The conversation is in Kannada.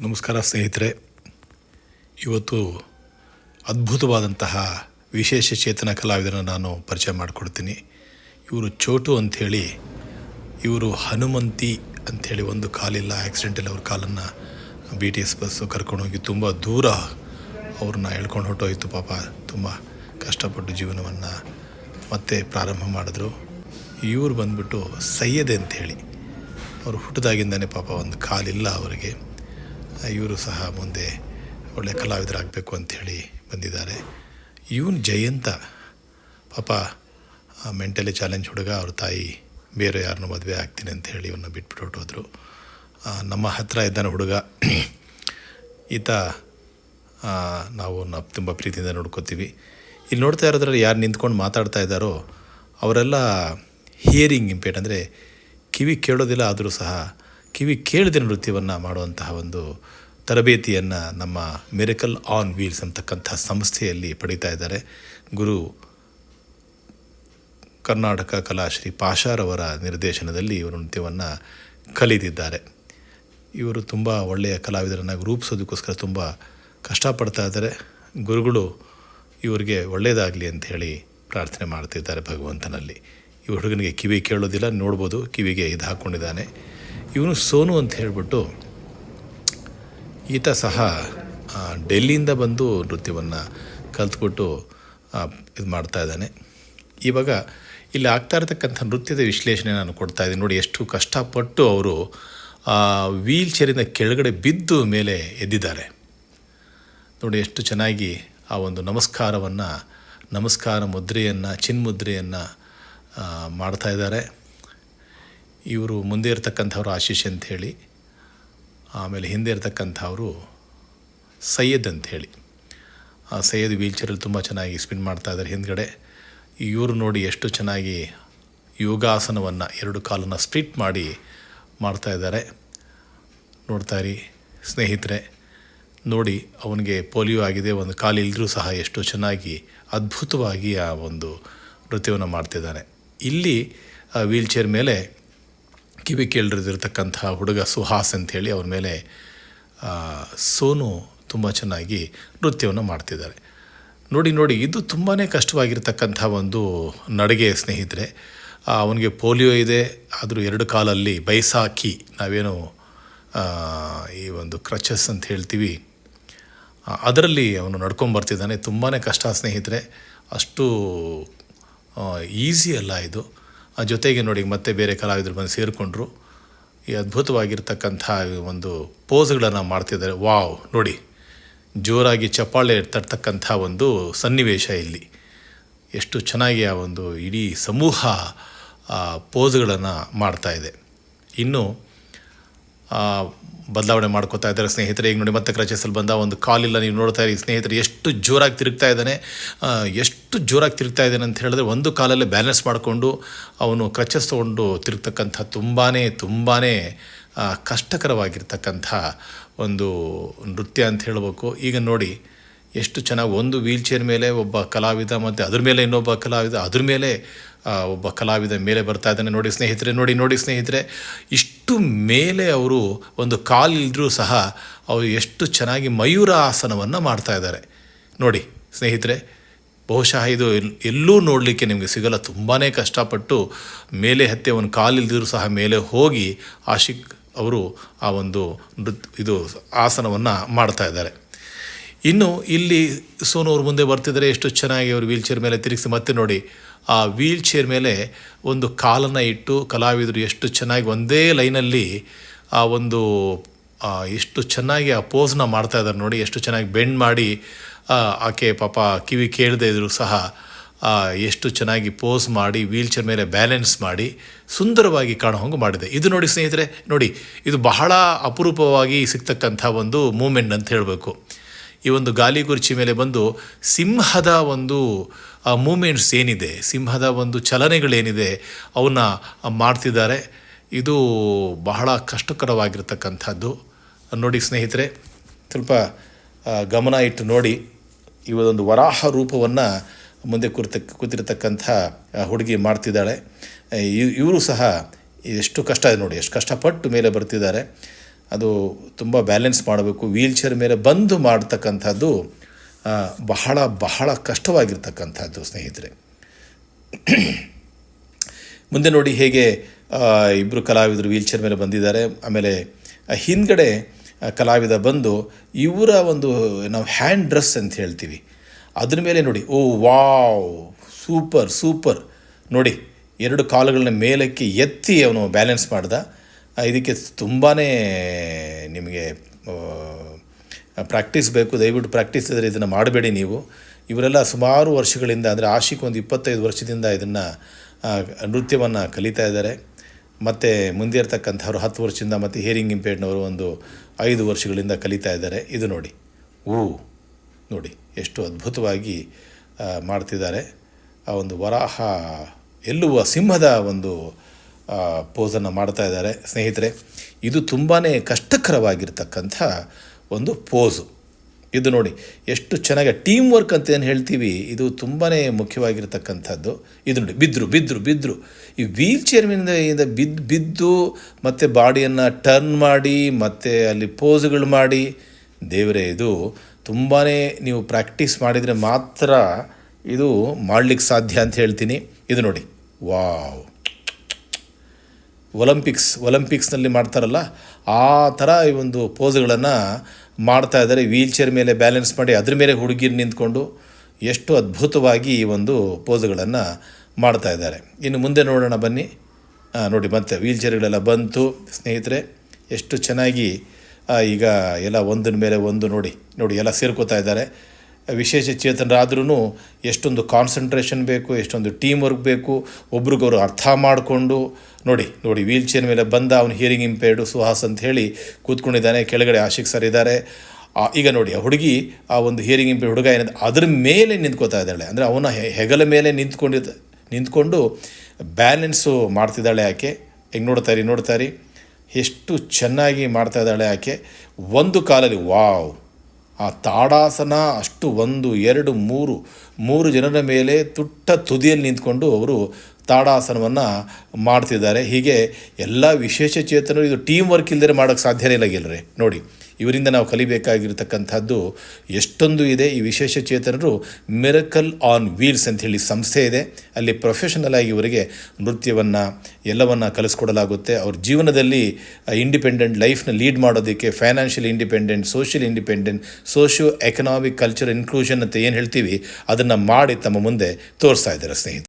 ನಮಸ್ಕಾರ ಸ್ನೇಹಿತರೆ. ಇವತ್ತು ಅದ್ಭುತವಾದಂತಹ ವಿಶೇಷ ಚೇತನ ಕಲಾವಿದರನ್ನು ನಾನು ಪರಿಚಯ ಮಾಡಿಕೊಡ್ತೀನಿ. ಇವರು ಚೋಟು ಅಂಥೇಳಿ, ಇವರು ಹನುಮಂತಿ ಅಂಥೇಳಿ ಒಂದು ಕಾಲಿಲ್ಲ ಆ್ಯಕ್ಸಿಡೆಂಟಲ್ಲಿ ಅವ್ರ ಕಾಲನ್ನು ಬಿ ಟಿ ಎಸ್ ಬಸ್ಸು ಕರ್ಕೊಂಡೋಗಿ ತುಂಬ ದೂರ ಅವ್ರನ್ನ ಎಳ್ಕೊಂಡು ಹೊರಟೋಯಿತು ಪಾಪ. ತುಂಬ ಕಷ್ಟಪಟ್ಟು ಜೀವನವನ್ನು ಮತ್ತೆ ಪ್ರಾರಂಭ ಮಾಡಿದ್ರು. ಇವರು ಬಂದ್ಬಿಟ್ಟು ಸಯ್ಯದೆ ಅಂಥೇಳಿ. ಅವರು ಹುಟ್ಟಿದಾಗಿಂದನೇ ಪಾಪ ಒಂದು ಕಾಲಿಲ್ಲ ಅವರಿಗೆ. ಇವರು ಸಹ ಮುಂದೆ ಒಳ್ಳೆ ಕಲಾವಿದರಾಗಬೇಕು ಅಂಥೇಳಿ ಬಂದಿದ್ದಾರೆ. ಇವನು ಜಯಂತ, ಪಾಪ ಮೆಂಟಲಿ ಚಾಲೆಂಜ್ ಹುಡುಗ, ಅವ್ರ ತಾಯಿ ಬೇರೆ ಯಾರನ್ನೂ ಮದುವೆ ಆಗ್ತೀನಿ ಅಂತ ಹೇಳಿ ಇವನ್ನ ಬಿಟ್ಬಿಟ್ಟು ಹೋದರು. ನಮ್ಮ ಹತ್ತಿರ ಇದ್ದಾನೆ ಹುಡುಗ. ಈತ ನಾವು ತುಂಬ ಪ್ರೀತಿಯಿಂದ ನೋಡ್ಕೋತೀವಿ. ಇಲ್ಲಿ ನೋಡ್ತಾ ಇರೋದ್ರಲ್ಲಿ ಯಾರು ನಿಂತ್ಕೊಂಡು ಮಾತಾಡ್ತಾ ಇದ್ದಾರೋ, ಅವರೆಲ್ಲ ಹಿಯರಿಂಗ್ ಇಂಪೇಟ್ ಅಂದರೆ ಕಿವಿ ಕೇಳೋದಿಲ್ಲ, ಆದರೂ ಸಹ ಕಿವಿ ಕೇಳದೆ ನೃತ್ಯವನ್ನು ಮಾಡುವಂತಹ ಒಂದು ತರಬೇತಿಯನ್ನು ನಮ್ಮ ಮಿರಕಲ್ ಆನ್ ವೀಲ್ಸ್ ಅಂತಕ್ಕಂಥ ಸಂಸ್ಥೆಯಲ್ಲಿ ಪಡೀತಾ ಇದ್ದಾರೆ. ಗುರು ಕರ್ನಾಟಕ ಕಲಾಶ್ರೀ ಪಾಷಾರವರ ನಿರ್ದೇಶನದಲ್ಲಿ ಇವರು ನೃತ್ಯವನ್ನು ಕಲಿತಿದ್ದಾರೆ. ಇವರು ತುಂಬ ಒಳ್ಳೆಯ ಕಲಾವಿದರನ್ನು ರೂಪಿಸೋದಕ್ಕೋಸ್ಕರ ತುಂಬ ಕಷ್ಟಪಡ್ತಾ ಇದ್ದಾರೆ. ಗುರುಗಳು ಇವರಿಗೆ ಒಳ್ಳೆಯದಾಗಲಿ ಅಂತ ಹೇಳಿ ಪ್ರಾರ್ಥನೆ ಮಾಡ್ತಿದ್ದಾರೆ ಭಗವಂತನಲ್ಲಿ. ಈ ಹುಡುಗನಿಗೆ ಕಿವಿ ಕೇಳೋದಿಲ್ಲ, ನೋಡ್ಬೋದು, ಕಿವಿಗೆ ಇದು ಹಾಕ್ಕೊಂಡಿದ್ದಾನೆ ಇವನು ಸೋನು ಅಂತ ಹೇಳಿಬಿಟ್ಟು ಈತ ಸಹ ಡೆಲ್ಲಿಯಿಂದ ಬಂದು ನೃತ್ಯವನ್ನು ಕಲ್ತ್ಬಿಟ್ಟು ಇದು ಮಾಡ್ತಾ ಇದ್ದಾನೆ. ಇವಾಗ ಇಲ್ಲಿ ಆಗ್ತಾ ಇರತಕ್ಕಂಥ ನೃತ್ಯದ ವಿಶ್ಲೇಷಣೆ ನಾನು ಕೊಡ್ತಾ ಇದ್ದೀನಿ. ನೋಡಿ ಎಷ್ಟು ಕಷ್ಟಪಟ್ಟು ಅವರು ವೀಲ್ ಚೇರಿಂದ ಕೆಳಗಡೆ ಬಿದ್ದು ಮೇಲೆ ಎದ್ದಿದ್ದಾರೆ. ನೋಡಿ ಎಷ್ಟು ಚೆನ್ನಾಗಿ ಆ ಒಂದು ನಮಸ್ಕಾರವನ್ನು, ನಮಸ್ಕಾರ ಮುದ್ರೆಯನ್ನು, ಚಿನ್ಮುದ್ರೆಯನ್ನು ಮಾಡ್ತಾ ಇದ್ದಾರೆ. ಇವರು ಮುಂದೆ ಇರ್ತಕ್ಕಂಥವ್ರು ಆಶೀಶ್ ಅಂಥೇಳಿ, ಆಮೇಲೆ ಹಿಂದೆ ಇರ್ತಕ್ಕಂಥವರು ಸೈಯದ್ ಅಂಥೇಳಿ. ಆ ಸೈಯದ್ ವೀಲ್ಚೇರಲ್ಲಿ ತುಂಬ ಚೆನ್ನಾಗಿ ಸ್ಪಿನ್ ಮಾಡ್ತಾ ಇದ್ದಾರೆ. ಹಿಂದ್ಗಡೆ ಇವರು ನೋಡಿ ಎಷ್ಟು ಚೆನ್ನಾಗಿ ಯೋಗಾಸನವನ್ನು ಎರಡು ಕಾಲನ್ನು ಸ್ಪ್ಲಿಟ್ ಮಾಡಿ ಮಾಡ್ತಾಯಿದ್ದಾರೆ ಇದ್ದಾರೆ. ನೋಡ್ತಾ ಸ್ನೇಹಿತರೆ, ನೋಡಿ ಅವನಿಗೆ ಪೋಲಿಯೋ ಆಗಿದೆ, ಒಂದು ಕಾಲು ಇಲ್ಲದರೂ ಸಹ ಎಷ್ಟು ಚೆನ್ನಾಗಿ ಅದ್ಭುತವಾಗಿ ಆ ಒಂದು ನೃತ್ಯವನ್ನು ಮಾಡ್ತಿದ್ದಾನೆ. ಇಲ್ಲಿ ವೀಲ್ ಚೇರ್ ಮೇಲೆ ಕಿವಿ ಕೇಳಿದಿರ್ತಕ್ಕಂಥ ಹುಡುಗ ಸುಹಾಸ್ ಅಂಥೇಳಿ ಅವ್ರ ಮೇಲೆ ಸೋನು ತುಂಬ ಚೆನ್ನಾಗಿ ನೃತ್ಯವನ್ನು ಮಾಡ್ತಿದ್ದಾರೆ. ನೋಡಿ ನೋಡಿ, ಇದು ತುಂಬಾ ಕಷ್ಟವಾಗಿರ್ತಕ್ಕಂಥ ಒಂದು ನಡಿಗೆ ಸ್ನೇಹಿತರೆ. ಅವನಿಗೆ ಪೋಲಿಯೋ ಇದೆ, ಆದರೂ ಎರಡು ಕಾಲಲ್ಲಿ ಬೈಸಾಕಿ ನಾವೇನು ಈ ಒಂದು ಕ್ರಚಸ್ ಅಂತ ಹೇಳ್ತೀವಿ. ಅದರಲ್ಲಿ ಅವನು ನಡ್ಕೊಂಬರ್ತಿದ್ದಾನೆ ತುಂಬಾ ಕಷ್ಟ ಸ್ನೇಹಿತರೆ. ಅಷ್ಟು ಈಸಿ ಅಲ್ಲ ಇದು. ಜೊತೆಗೆ ನೋಡಿ ಮತ್ತೆ ಬೇರೆ ಕಲಾವಿದರು ಬಂದು ಸೇರಿಕೊಂಡ್ರು. ಈ ಅದ್ಭುತವಾಗಿರ್ತಕ್ಕಂಥ ಒಂದು ಪೋಸ್ಗಳನ್ನು ಮಾಡ್ತಿದ್ದಾರೆ. ವಾವ್, ನೋಡಿ. ಜೋರಾಗಿ ಚಪ್ಪಾಳೆ ತರ್ತಕ್ಕಂಥ ಒಂದು ಸನ್ನಿವೇಶ ಇಲ್ಲಿ. ಎಷ್ಟು ಚೆನ್ನಾಗಿ ಆ ಒಂದು ಇಡೀ ಸಮೂಹ ಪೋಸ್ಗಳನ್ನು ಮಾಡ್ತಾಯಿದೆ ಇನ್ನು ಬದಲಾವಣೆ ಮಾಡ್ಕೋತಾ ಇದ್ದಾರೆ ಸ್ನೇಹಿತರೆ. ಈಗ ನೋಡಿ, ಮತ್ತೆ ಕ್ರಚಸಲ್ಲಿ ಬಂದ ಒಂದು ಕಾಲಿಲ್ಲ ನೀವು ನೋಡ್ತಾ ಇರಿ, ಸ್ನೇಹಿತರೆ, ಎಷ್ಟು ಜೋರಾಗಿ ತಿರುಗ್ತಾ ಇದ್ದಾನೆ. ಎಷ್ಟು ಜೋರಾಗಿ ತಿರುಗ್ತಾ ಇದ್ದಾನೆ ಅಂತ ಹೇಳಿದ್ರೆ ಒಂದು ಕಾಲಲ್ಲೇ ಬ್ಯಾಲೆನ್ಸ್ ಮಾಡಿಕೊಂಡು ಅವನು ಕ್ರಚಸ್ ತೊಗೊಂಡು ತಿರುಗ್ತಕ್ಕಂಥ ತುಂಬಾ ತುಂಬಾ ಕಷ್ಟಕರವಾಗಿರ್ತಕ್ಕಂಥ ಒಂದು ನೃತ್ಯ ಅಂತ ಹೇಳಬೇಕು. ಈಗ ನೋಡಿ ಎಷ್ಟು ಚೆನ್ನಾಗಿ ಒಂದು ವೀಲ್ ಚೇರ್ ಮೇಲೆ ಒಬ್ಬ ಕಲಾವಿದ ಮತ್ತು ಅದ್ರ ಮೇಲೆ ಇನ್ನೊಬ್ಬ ಕಲಾವಿದ, ಅದ್ರ ಮೇಲೆ ಒಬ್ಬ ಕಲಾವಿದ ಮೇಲೆ ಬರ್ತಾ ಇದ್ದಾನೆ. ನೋಡಿ ಸ್ನೇಹಿತರೆ, ನೋಡಿ ನೋಡಿ ಸ್ನೇಹಿತರೆ, ಇಷ್ಟು ಮೇಲೆ ಅವರು ಒಂದು ಕಾಲು ಇದ್ದರೂ ಸಹ ಅವರು ಎಷ್ಟು ಚೆನ್ನಾಗಿ ಮಯೂರ ಆಸನವನ್ನು ಮಾಡ್ತಾ ಇದ್ದಾರೆ. ನೋಡಿ ಸ್ನೇಹಿತರೆ, ಬಹುಶಃ ಇದು ಎಲ್ಲೂ ನೋಡಲಿಕ್ಕೆ ನಿಮಗೆ ಸಿಗಲ್ಲ. ತುಂಬಾ ಕಷ್ಟಪಟ್ಟು ಮೇಲೆ ಹತ್ತಿ ಒಂದು ಕಾಲಿಲ್ದಿದ್ರು ಸಹ ಮೇಲೆ ಹೋಗಿ ಆಶಿಕ್ ಅವರು ಆ ಒಂದು ನೃತ್, ಇದು ಆಸನವನ್ನು ಮಾಡ್ತಾ ಇದ್ದಾರೆ. ಇನ್ನು ಇಲ್ಲಿ ಸೋನು ಅವ್ರ ಮುಂದೆ ಬರ್ತಿದ್ದಾರೆ ಎಷ್ಟು ಚೆನ್ನಾಗಿ ಅವರು ವೀಲ್ ಚೇರ್ ಮೇಲೆ ತಿರುಗಿಸಿ ಮತ್ತೆ ನೋಡಿ, ಆ ವೀಲ್ ಚೇರ್ ಮೇಲೆ ಒಂದು ಕಾಲನ್ನು ಇಟ್ಟು ಕಲಾವಿದರು ಎಷ್ಟು ಚೆನ್ನಾಗಿ ಒಂದೇ ಲೈನಲ್ಲಿ ಆ ಒಂದು ಎಷ್ಟು ಚೆನ್ನಾಗಿ ಆ ಪೋಸ್ನ ಮಾಡ್ತಾ ಇದ್ದಾರೆ ನೋಡಿ, ಎಷ್ಟು ಚೆನ್ನಾಗಿ ಬೆಂಡ್ ಮಾಡಿ ಆಕೆ ಪಾಪ ಕಿವಿ ಕೇಳದೇ ಇದ್ರು ಸಹ ಎಷ್ಟು ಚೆನ್ನಾಗಿ ಪೋಸ್ ಮಾಡಿ ವೀಲ್ ಚೇರ್ ಮೇಲೆ ಬ್ಯಾಲೆನ್ಸ್ ಮಾಡಿ ಸುಂದರವಾಗಿ ಕಾಣೋ ಹಂಗೆ ಮಾಡಿದೆ. ಇದು ನೋಡಿ ಸ್ನೇಹಿತರೆ, ನೋಡಿ, ಇದು ಬಹಳ ಅಪರೂಪವಾಗಿ ಸಿಗ್ತಕ್ಕಂಥ ಒಂದು ಮೂಮೆಂಟ್ ಅಂತ ಹೇಳಬೇಕು. ಈ ಒಂದು ಗಾಲಿ ಕುರ್ಚಿ ಮೇಲೆ ಬಂದು ಸಿಂಹದ ಒಂದು ಮೂಮೆಂಟ್ಸ್ ಏನಿದೆ, ಸಿಂಹದ ಒಂದು ಚಲನೆಗಳೇನಿದೆ, ಅವನ್ನ ಮಾಡ್ತಿದ್ದಾರೆ. ಇದು ಬಹಳ ಕಷ್ಟಕರವಾಗಿರ್ತಕ್ಕಂಥದ್ದು. ನೋಡಿ ಸ್ನೇಹಿತರೆ, ಸ್ವಲ್ಪ ಗಮನ ಇಟ್ಟು ನೋಡಿ. ಒಂದು ವರಾಹ ರೂಪವನ್ನು ಮುಂದೆ ಕೂರ್ತ, ಕೂತಿರ್ತಕ್ಕಂಥ ಹುಡುಗಿ ಮಾಡ್ತಿದ್ದಾಳೆ. ಇವರು ಸಹ ಎಷ್ಟು ಕಷ್ಟ ಇದೆ ನೋಡಿ, ಎಷ್ಟು ಕಷ್ಟಪಟ್ಟು ಮೇಲೆ ಬರ್ತಿದ್ದಾರೆ. ಅದು ತುಂಬ ಬ್ಯಾಲೆನ್ಸ್ ಮಾಡಬೇಕು ವೀಲ್ ಚೇರ್ ಮೇಲೆ ಬಂದು ಮಾಡ್ತಕ್ಕಂಥದ್ದು ಬಹಳ ಬಹಳ ಕಷ್ಟವಾಗಿರ್ತಕ್ಕಂಥದ್ದು ಸ್ನೇಹಿತರೆ. ಮುಂದೆ ನೋಡಿ ಹೇಗೆ ಇಬ್ಬರು ಕಲಾವಿದರು ವೀಲ್ ಚೇರ್ ಮೇಲೆ ಬಂದಿದ್ದಾರೆ. ಆಮೇಲೆ ಹಿಂದ್ಗಡೆ ಕಲಾವಿದ ಬಂದು ಇವರ ಒಂದು, ನಾವು ಹ್ಯಾಂಡ್ ಡ್ರೆಸ್ ಅಂತ ಹೇಳ್ತೀವಿ. ಅದ್ರ ಮೇಲೆ ನೋಡಿ, ಓ, ವಾವ್, ಸೂಪರ್ ಸೂಪರ್. ನೋಡಿ, ಎರಡು ಕಾಲುಗಳನ್ನ ಮೇಲಕ್ಕೆ ಎತ್ತಿ ಅವನು ಬ್ಯಾಲೆನ್ಸ್ ಮಾಡ್ದ. ಇದಕ್ಕೆ ತುಂಬಾ ನಿಮಗೆ ಪ್ರಾಕ್ಟೀಸ್ ಬೇಕು. ದಯವಿಟ್ಟು ಪ್ರಾಕ್ಟೀಸ್ ಇದ್ದರೆ ಇದನ್ನು ಮಾಡಬೇಡಿ ನೀವು. ಇವರೆಲ್ಲ ಸುಮಾರು ವರ್ಷಗಳಿಂದ, ಅಂದರೆ ಆಶಿಕ್ ಒಂದು ಇಪ್ಪತ್ತೈದು ವರ್ಷದಿಂದ ಇದನ್ನು ನೃತ್ಯವನ್ನು ಕಲಿತಾ ಇದ್ದಾರೆ. ಮತ್ತು ಮುಂದೆ ಇರ್ತಕ್ಕಂಥವ್ರು ಹತ್ತು ವರ್ಷದಿಂದ ಮತ್ತು ಹೇರಿಂಗ್ ಇಂಪೇರ್ಡ್ನವರು ಒಂದು ಐದು ವರ್ಷಗಳಿಂದ ಕಲಿತಾ ಇದ್ದಾರೆ. ಇದು ನೋಡಿ. ಓ ನೋಡಿ. ಎಷ್ಟು ಅದ್ಭುತವಾಗಿ ಮಾಡ್ತಿದ್ದಾರೆ. ಆ ಒಂದು ವರಾಹ, ಎಲ್ಲುವ ಸಿಂಹದ ಒಂದು ಪೋಸನ್ನು ಮಾಡ್ತಾ ಇದ್ದಾರೆ. ಸ್ನೇಹಿತರೆ, ಇದು ತುಂಬಾ ಕಷ್ಟಕರವಾಗಿರ್ತಕ್ಕಂಥ ಒಂದು ಪೋಸು. ಇದು ನೋಡಿ, ಎಷ್ಟು ಚೆನ್ನಾಗಿ ಟೀಮ್ ವರ್ಕ್ ಅಂತ ಏನು ಹೇಳ್ತೀವಿ, ಇದು ತುಂಬಾ ಮುಖ್ಯವಾಗಿರ್ತಕ್ಕಂಥದ್ದು. ಇದು ನೋಡಿ ಬಿದ್ದರು ಬಿದ್ದರು ಬಿದ್ದರು ಈ ವೀಲ್ ಚೇರ್ಮಿಂದ ಬಿದ್ದು ಬಿದ್ದು, ಮತ್ತು ಬಾಡಿಯನ್ನು ಟರ್ನ್ ಮಾಡಿ, ಮತ್ತು ಅಲ್ಲಿ ಪೋಸ್ಗಳು ಮಾಡಿ, ದೇವರೇ, ಇದು ತುಂಬಾ ನೀವು ಪ್ರಾಕ್ಟೀಸ್ ಮಾಡಿದರೆ ಮಾತ್ರ ಇದು ಮಾಡಲಿಕ್ಕೆ ಸಾಧ್ಯ ಅಂತ ಹೇಳ್ತೀನಿ. ಇದು ನೋಡಿ, ವಾವ್. ಒಲಂಪಿಕ್ಸ್ ಒಲಂಪಿಕ್ಸ್ನಲ್ಲಿ ಮಾಡ್ತಾರಲ್ಲ, ಆ ಥರ ಈ ಒಂದು ಪೋಸ್ಗಳನ್ನು ಮಾಡ್ತಾ ಇದ್ದಾರೆ. ವೀಲ್ ಚೇರ್ ಮೇಲೆ ಬ್ಯಾಲೆನ್ಸ್ ಮಾಡಿ ಅದ್ರ ಮೇಲೆ ಹುಡುಗಿ ನಿಂತ್ಕೊಂಡು ಎಷ್ಟು ಅದ್ಭುತವಾಗಿ ಈ ಒಂದು ಪೋಸ್ಗಳನ್ನು ಮಾಡ್ತಾ ಇದ್ದಾರೆ. ಇನ್ನು ಮುಂದೆ ನೋಡೋಣ ಬನ್ನಿ. ನೋಡಿ ಮತ್ತೆ ವೀಲ್ ಚೇರ್ಗಳೆಲ್ಲ ಬಂತು. ಸ್ನೇಹಿತರೆ, ಎಷ್ಟು ಚೆನ್ನಾಗಿ ಈಗ ಎಲ್ಲ ಒಂದನ ಮೇಲೆ ಒಂದು ನೋಡಿ ನೋಡಿ ಎಲ್ಲ ಸೇರ್ಕೋತಾ ಇದ್ದಾರೆ. ವಿಶೇಷ ಚೇತನರಾದ್ರೂ ಎಷ್ಟೊಂದು ಕಾನ್ಸಂಟ್ರೇಷನ್ ಬೇಕು, ಎಷ್ಟೊಂದು ಟೀಮ್ ವರ್ಕ್ ಬೇಕು, ಒಬ್ರಿಗೊಬ್ರು ಅರ್ಥ ಮಾಡಿಕೊಂಡು ನೋಡಿ ನೋಡಿ ವೀಲ್ ಚೇರ್ ಮೇಲೆ ಬಂದ ಅವನು ಹಿಯರಿಂಗ್ ಇಂಪೇರ್ಡು ಸುಹಾಸ್ ಅಂತ ಹೇಳಿ ಕೂತ್ಕೊಂಡಿದ್ದಾನೆ, ಕೆಳಗಡೆ ಆಶಿಕ್ ಸರ್ ಇದ್ದಾರೆ. ಈಗ ನೋಡಿ, ಆ ಹುಡುಗಿ ಆ ಒಂದು ಹಿಯರಿಂಗ್ ಇಂಪೇರ್ಡ್ ಹುಡುಗ ಏನಿದೆ, ಅದ್ರ ಮೇಲೆ ನಿಂತ್ಕೋತಾ ಇದ್ದಾಳೆ. ಅಂದರೆ ಅವನ ಹೆಗಲ ಮೇಲೆ ನಿಂತ್ಕೊಂಡಿದ್ದ, ನಿಂತ್ಕೊಂಡು ಬ್ಯಾಲೆನ್ಸು ಮಾಡ್ತಿದ್ದಾಳೆ ಆಕೆ. ಹೆಂಗೆ ನೋಡ್ತಾರಿ ನೋಡ್ತಾರಿ ಎಷ್ಟು ಚೆನ್ನಾಗಿ ಮಾಡ್ತಾ ಇದ್ದಾಳೆ ಆಕೆ. ಒಂದು ಕಾಲಲ್ಲಿ ವಾವ್ ಆ ತಾಡಾಸನ ಅಷ್ಟು ಒಂದು, ಎರಡು, ಮೂರು ಮೂರು ಜನರ ಮೇಲೆ ತುಟ್ಟ ತುದಿಯಲ್ಲಿ ನಿಂತ್ಕೊಂಡು ಅವರು ತಾಡಾಸನವನ್ನು ಮಾಡ್ತಿದ್ದಾರೆ. ಹೀಗೆ ಎಲ್ಲ ವಿಶೇಷ ಚೇತನರು ಇದು ಟೀಮ್ ವರ್ಕ್ ಇಲ್ಲದೆ ಮಾಡೋಕ್ಕೆ ಸಾಧ್ಯನೇ ಇಲ್ಲ ಗೆಲ್ಲರೆ ನೋಡಿ ಇವರಿಂದ ನಾವು ಕಲಿಬೇಕಾಗಿರ್ತಕ್ಕಂಥದ್ದು ಎಷ್ಟೊಂದು ಇದೆ. ಈ ವಿಶೇಷ ಚೇತನರು ಮಿರಕಲ್ ಆನ್ ವೀಲ್ಸ್ ಅಂತ ಹೇಳಿ ಸಂಸ್ಥೆ ಇದೆ. ಅಲ್ಲಿ ಪ್ರೊಫೆಷನಲ್ ಆಗಿ ಇವರಿಗೆ ನೃತ್ಯವನ್ನು, ಎಲ್ಲವನ್ನು ಕಲಿಸ್ಕೊಡಲಾಗುತ್ತೆ. ಅವ್ರ ಜೀವನದಲ್ಲಿ ಇಂಡಿಪೆಂಡೆಂಟ್ ಲೈಫ್ನ ಲೀಡ್ ಮಾಡೋದಕ್ಕೆ financial independent, social independent, socio economic culture inclusion ಅಂತ ಏನು ಹೇಳ್ತೀವಿ, ಅದನ್ನು ಮಾಡಿ ತಮ್ಮ ಮುಂದೆ ತೋರಿಸ್ತಾ ಇದ್ದಾರೆ ಸ್ನೇಹಿತರೆ.